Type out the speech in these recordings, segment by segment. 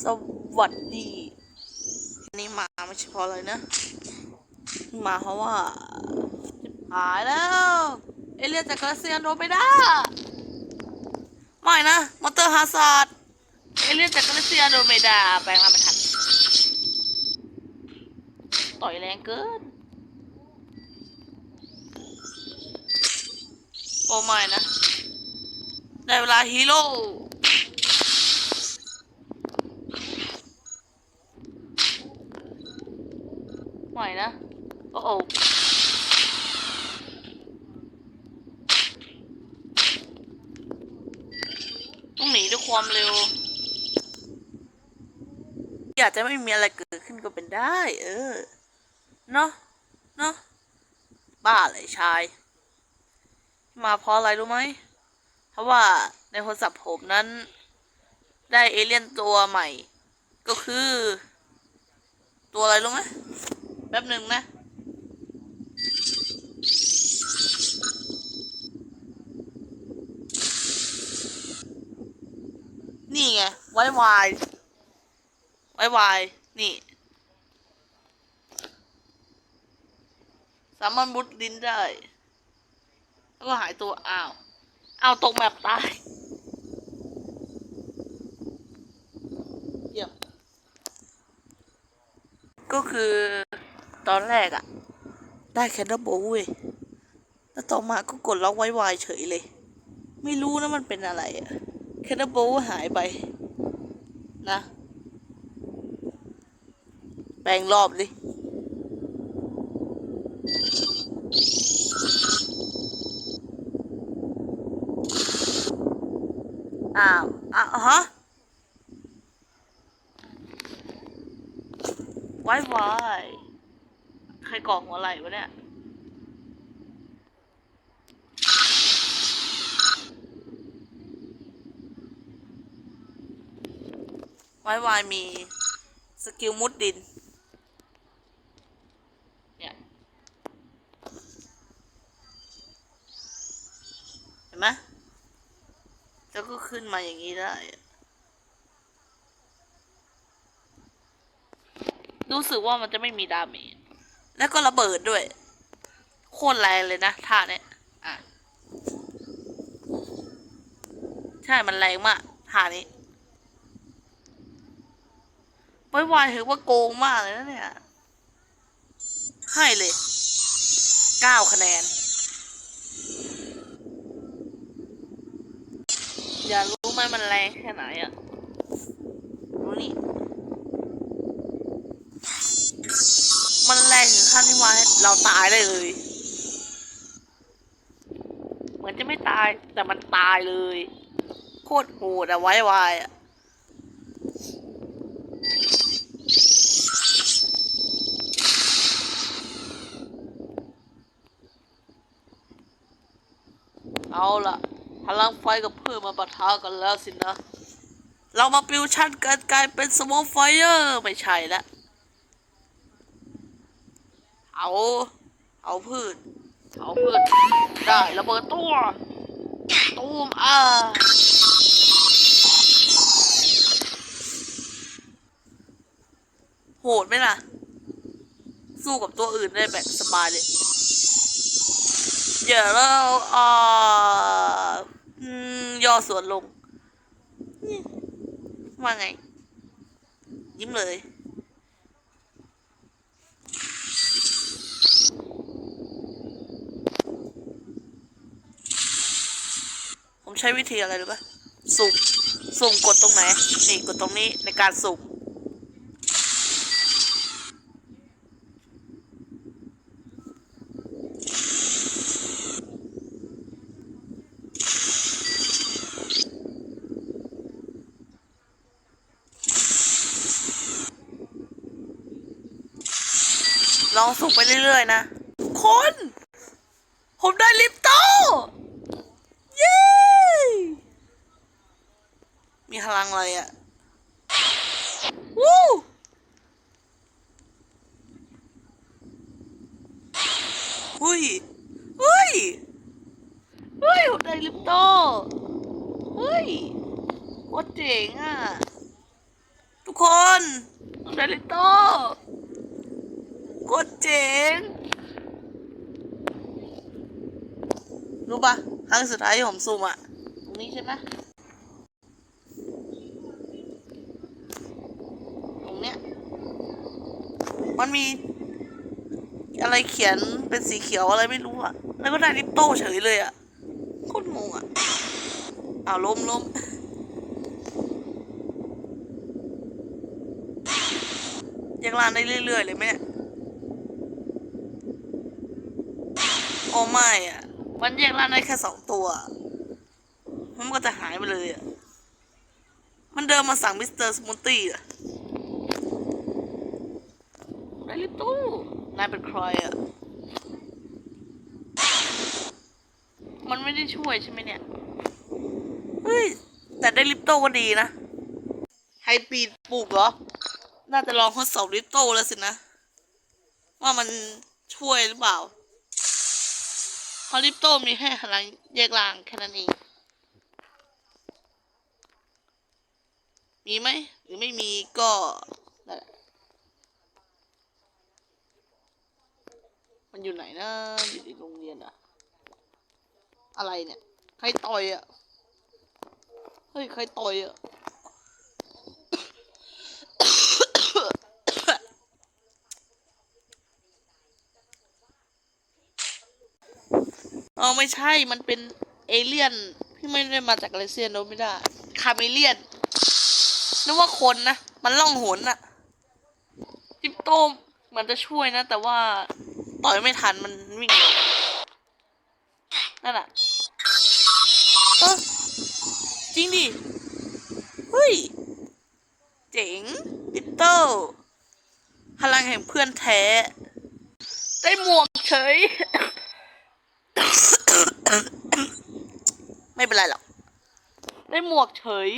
สวัสดีนนี้มาไม่ใช่เพราะอะไรนะ มาเพราะว่าหายแล้ว เอเลียนจากกาเซียนโดไปได้ไม่นะ มอเตอร์ฮาซาร์ดเอเลียนจากกาเซียนโดเมดาแปลงร่างไม่ทัน ต่อยแรงเกิน โอ้ไม่นะ ได้เวลาฮีโร่ ไม่นะ โอ้โอต้องหนีด้วยความเร็ว อยากจะไม่มีอะไรเกิดขึ้นก็เป็นได้ เออ เนาะเนาะบ้าเลยชาย มาเพราะอะไรรู้ไหม เพราะว่าในโทรศัพท์ผมนั้น ได้เอเลี่ยนตัวใหม่ ก็คือ ตัวอะไรรู้ไหม แป๊บหนึ่งนะ นี่ไง ไว้วายไว้วายนี่สามารถมุดดินได้ แล้วก็หายตัวอ้าวอ้าวตกแบบตายเยี่ยมก็คือ ตอนแรกอะได้แคนด b โบเว้ยแล้วต่อมาก็กดล็อกไว้วายเฉยเลย ไม่รู้นะมันเป็นอะไรอะแคนด b โบหายไป นะ แปลงรอบดิอ้าวอ้าวฮะไว้ไว้ รก่อหัวไหล่วะเนี่ยไว้ไวายมี สกิลมุดดิน เนี่ยเห็นไหมแล้วก็ขึ้นมาอย่างนี้ได้อะรู้สึกว่ามันจะไม่มีดาเมจ แล้วก็ระเบิดด้วย โคตรแรงเลยนะท่าเนี้ยอะใช่มันแรงมากท่านี้ไว้วายถือว่าโกงมากเลยนะเนี่ย ให้เลยเก้าคะแนน อย่ารู้ไหมมันแรงแค่ไหนอะรู้นี่ มัน แรงถึงขั้นที่ว่าเราตายได้เลย เหมือนจะไม่ตายแต่มันตายเลย โคตรโหดอะไว้วายอะเอาล่ะ พลังไฟกับเพื่อนมาปะทะกันแล้วสินะ เรามาปิวชั่นกันกลายเป็นสโมไฟเออร์ ไม่ใช่ละเอาเอาพืชเอาพืชได้ระเบิดตัวตูมอ่าโหดไหมล่ะ สู้กับตัวอื่นได้แบบสบายเลยเดี๋ยวเราอ่าอย่อส่วนลงว่าไง ยิ้มเลย ใช้วิธีอะไรหรู้ปะสุ่มสุ่มกดตรงไหน นี่กดตรงนี้ในการสุ่มลองสุ่มไปเรื่อยๆนะ คน ผมได้ลิปโต เย้ มีพลังอะไรอะ่ะวู้หุ้ยเฮ้ยเฮ้ยผมได้ลิปโตเฮ้ยโคตรเจ๋งอะ ทุกคนเดลิโต้โคตรเจ๋ง รู้ปะครั้งสุดท้ายที่ผมซูมอะตรงนี้ใช่ไหมตรงเนี้ย มันมี อะไรเขียนเป็นสีเขียวอะไรไม่รู้อะแล้วก็ได้ลิปโต้เฉยเลยอะโคตรงงอะอ้าวล้มล้มยังลานได้เรื่อยๆเลยไหมเนี่ยโอ้ไม่อะมันแยกร่างได้แค่สองตัวมันก็จะหายไปเลยอะมันเดินมาสั่งมิสเตอร์สมูทตี้อะ ไดลิปโต้นายเป็นใครอะมันไม่ได้ช่วยใช่ไหมเนี่ย เฮ้ย แต่ได้ลิปโต้ก็ดีนะ ไฮปีดปลูกเหรอ น่าจะลองทดสอบลิปโต้แล้วสินะ ว่ามันช่วยหรือเปล่าเพราะลิปโต้มีแค่พลังแยกล่างแค่นั้นเอง มีไหม หรือไม่มีก็นั่นแหละ มันอยู่ไหนนะอยู่ในโรงเรียนอะอะไรเนี่ย ใครต่อยอะเฮ้ย ใครต่อยอะอ๋อไม่ใช่ มันเป็นเอเลี่ยนที่ไม่ได้มาจากกาแล็กเซียนโนไม่ได้คาเมเลียนนึกว่าคนนะ มันล่องหนอะจิปโต้เหมือนจะช่วยนะ แต่ว่า ต่อยไม่ทันมันวิ่งนีนั่นอะจริงดิ เฮ้ย เจ๋งจิปโต้พลังแห่งเพื่อนแท้ ได้หมวกเฉย ไม่เป็นไรหรอก ได้หมวกเฉย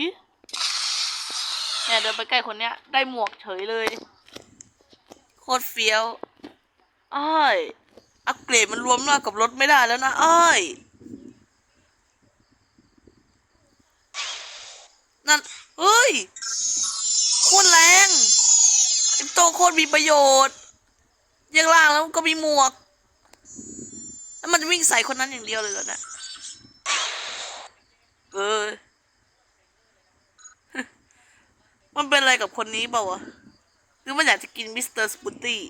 เนี่ยเดินไปใกล้คนเนี้ย ได้หมวกเฉยเลย โคตรเฟี้ยว อ้ายอัปเกรดมันรวมหน้ากับรถไม่ได้แล้วนะอ้ายนั่นเฮ้ยโคตรแรงไอ้โตโคตรมีประโยชน์ยังล่างแล้วก็มีหมวก แล้วมันจะวิ่งใส่คนนั้นอย่างเดียวเลยเหรอเนะเออมันเป็นอะไรกับคนนี้เปล่าวะหรือมันอยากจะกินมิสเตอร์สปูตี้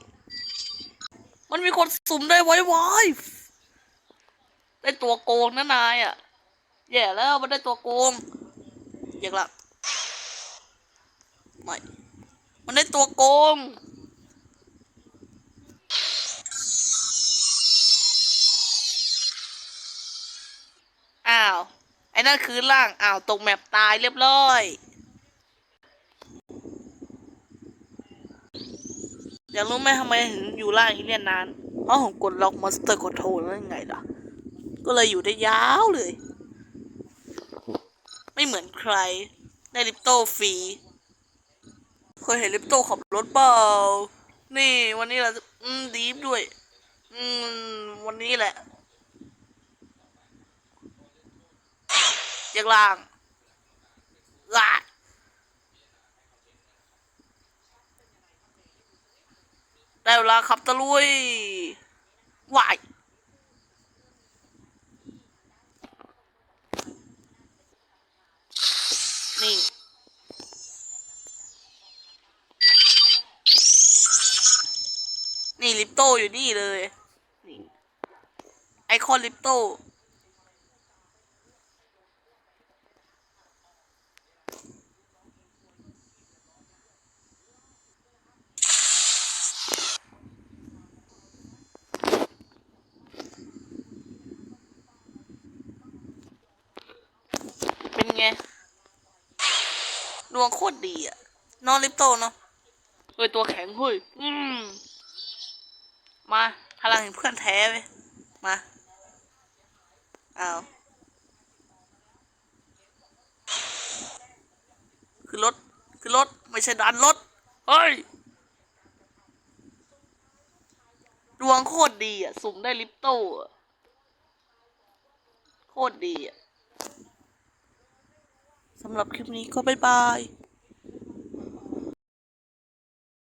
มันมีคนสุ่มได้ไว้ไว้ได้ตัวโกงนะนายอะ แย่แล้วมันได้ตัวโกงอยากละไม่มันได้ตัวโกงอ้าว ไอ้นั่นคือร่าง อ้าว ตกแมปตายเรียบร้อย อยากรู้ไหมทำไมถึงอยู่ล่างอีเลียนนาน เพราะผมกดล็อกมอนสเตอร์คอนโทรลแล้วยังไงล่ะ ก็เลยอยู่ได้ยาวเลย ไม่เหมือนใคร ได้ลิปโต้ฟรี เคยเห็นลิปโต้ขับรถเปล่า นี่ วันนี้เราจะอืมดีฟด้วย อืม วันนี้แหละจากล่างล่า ได้เวลาขับตะลุยวายนี่นี่ลิปโตอยู่นี่เลย นี่ ไอคอนลิปโต ไง ดวงโคตรดีอะนอนลิปโตเนาะเฮ้ยตัวแข็งเฮ้ยอืมมาพลังแห่งเพื่อนแท้ไปมาเอาคือรถคือรถไม่ใช่ดันรถเฮ้ยดวงโคตรดีอะ สุ่มได้ลิปโตอะโคตรดีอะ สำหรับคลิปนี้ก็บ๊ายบาย